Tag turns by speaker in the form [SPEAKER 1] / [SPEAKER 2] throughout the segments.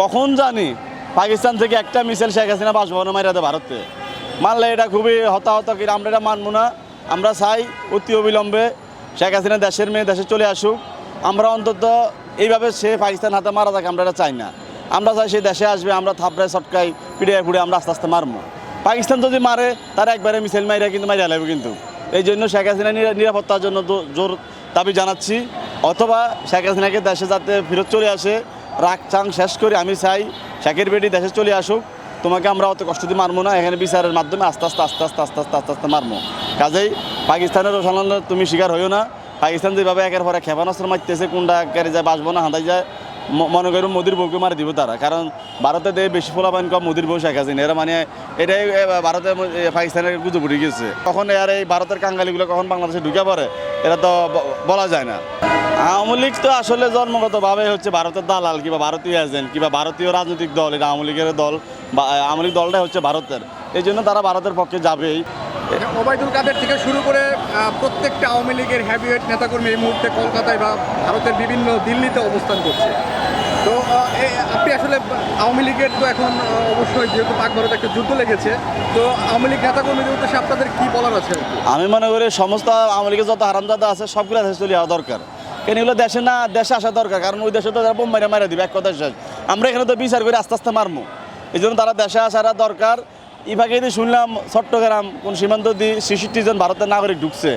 [SPEAKER 1] কখন জানি? পাকিস্তান থেকে একটা মিসাইল শেখ হাসিনা বাসভবনে মারিয়াতে ভারতে মানলে এটা খুবই হতাহত কি আমরা এটা মানবো না। আমরা চাই অতি অবিলম্বে শেখ হাসিনা দেশের মেয়ে দেশে চলে আসুক। আমরা অন্তত এইভাবে সে পাকিস্তান হাতে মারা থাকে, আমরা এটা চাই না। আমরা চাই সে দেশে আসবে, আমরা থাপড়ায় চটকাই পিড়ে ফুড়ে আমরা আস্তে আস্তে মারবো। পাকিস্তান যদি মারে, তার একবারে মিসাইল মাইরা কিন্তু মারিয়া লাগবে কিন্তু। এই জন্য শেখ হাসিনা নিরাপত্তার জন্য জোর দাবি জানাচ্ছি। অথবা শেখ হাসিনাকে দেশে যাতে ফেরত চলে আসে রাগ চাং শেষ করে, আমি চাই শেখের বেটি দেশে চলে আসুক। তোমাকে আমরা অত কষ্ট দিয়ে মারবো না, এখানে বিচারের মাধ্যমে আস্তে আস্তে আস্তে আস্তে আস্তে আস্তে আস্তে আস্তে মারবো। কাজেই পাকিস্তানের রসালন তুমি শিকার হইও না। পাকিস্তান যেভাবে একের পরে ক্ষেপণাস্ত্র মারতেছে কোনটা একের যায় বাসবো না, হাঁদাই যায় মনে করো মোদির বউকে মারি দিব তারা। কারণ ভারতে দিয়ে বেশি ফোলাপান কম মোদির বউ শেখ হাসিনা, এরা মানে এটাই ভারতে পাকিস্তানের গুজব উঠে গেছে কখন আর এই ভারতের কাঙ্গালিগুলো কখন বাংলাদেশে ঢুকে পড়ে এটা তো বলা যায় না। আওয়ামী লীগ তো আসলে জন্মগতভাবে হচ্ছে ভারতের দালাল কিংবা ভারতীয় এজেন্ট কিংবা ভারতীয় রাজনৈতিক দল এটা আওয়ামী লীগের দল বা আওয়ামী লীগ দলটাই হচ্ছে ভারতের। এই জন্য তারা ভারতের পক্ষে যাবেই।
[SPEAKER 2] ওবায়দুল কাদের থেকে শুরু করে প্রত্যেকটা আওয়ামী লীগের হ্যাভিওয়েট নেতাকর্মী এই মুহূর্তে কলকাতায় বা ভারতের বিভিন্ন দিল্লিতে অবস্থান করছে। তো আপনি আসলে আওয়ামী লীগের তো এখন অবশ্যই যেহেতু পাক ভারতে একটা যুদ্ধ লেগেছে তো আওয়ামী লীগ নেতাকর্মীদের উদ্দেশ্যে আপনাদের কী বলার আছে
[SPEAKER 1] আমি মনে করি সমস্ত আওয়ামী লীগের যত হারামজাদা আছে সবগুলো চলে যাওয়া দরকার। কেন এগুলো দেশে না, দেশে আসা দরকার, কারণ ওই দেশে তো তারা বোম মারা মারা দিবে, এক কথা শেষ। আমরা এখানে তো বিচার করে, আস্তে আস্তে মারমু। এই জন্য তারা দেশে আসার দরকার। ইভাগে দিয়ে শুনলাম, চট্টগ্রাম কোন সীমান্ত দিয়ে ছেষট্টি জন ভারতের নাগরিক ঢুকছে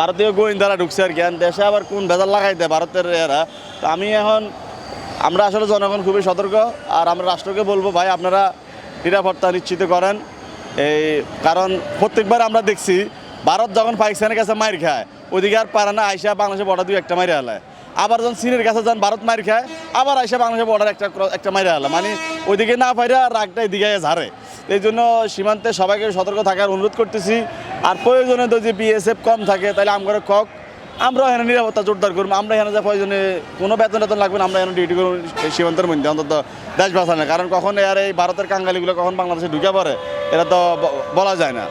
[SPEAKER 1] ভারতীয় গোয়েন্দারা ঢুকছে আর কি দেশে আবার কোন ভেজাল লাগাই দেয় ভারতের এরা। তো আমি এখন, আমরা আসলে জনগণ খুবই সতর্ক, আর আমরা রাষ্ট্রকে বলব, ভাই, আপনারা নিরাপত্তা নিশ্চিত করেন। এই, কারণ প্রত্যেকবার আমরা দেখছি ভারত যখন পাকিস্তানের কাছে মার খায়, ওদিকে আর পারে না, আইসা বাংলাদেশের বর্ডার দিয়ে একটা মাইরে হালায় আবার যখন চীনের কাছে যখন ভারত মার খায়, আবার আইসা বাংলাদেশের বর্ডার একটা একটা মাইরে হালায় মানে ওইদিকে না পাইরা রাগটা এদিকে ঝাড়ে। এই জন্য সীমান্তে সবাইকে সতর্ক থাকার অনুরোধ করতেছি। আর প্রয়োজনে যদি বিএসএফ কম থাকে, তাহলে আমরা কক। আমরা এখানে নিরাপত্তা জোরদার করব। আমরা এখানে যা প্রয়োজনে কোনো বেতন টেতন লাগবে না, আমরা এখানে ডিউটি করব সীমান্তের মধ্যে, অন্তত দেশ বাঁচানো কারণ কখন আর এই ভারতের কাঙ্গালিগুলো কখন বাংলাদেশে ঢুকে পড়ে, এটা তো বলা যায় না।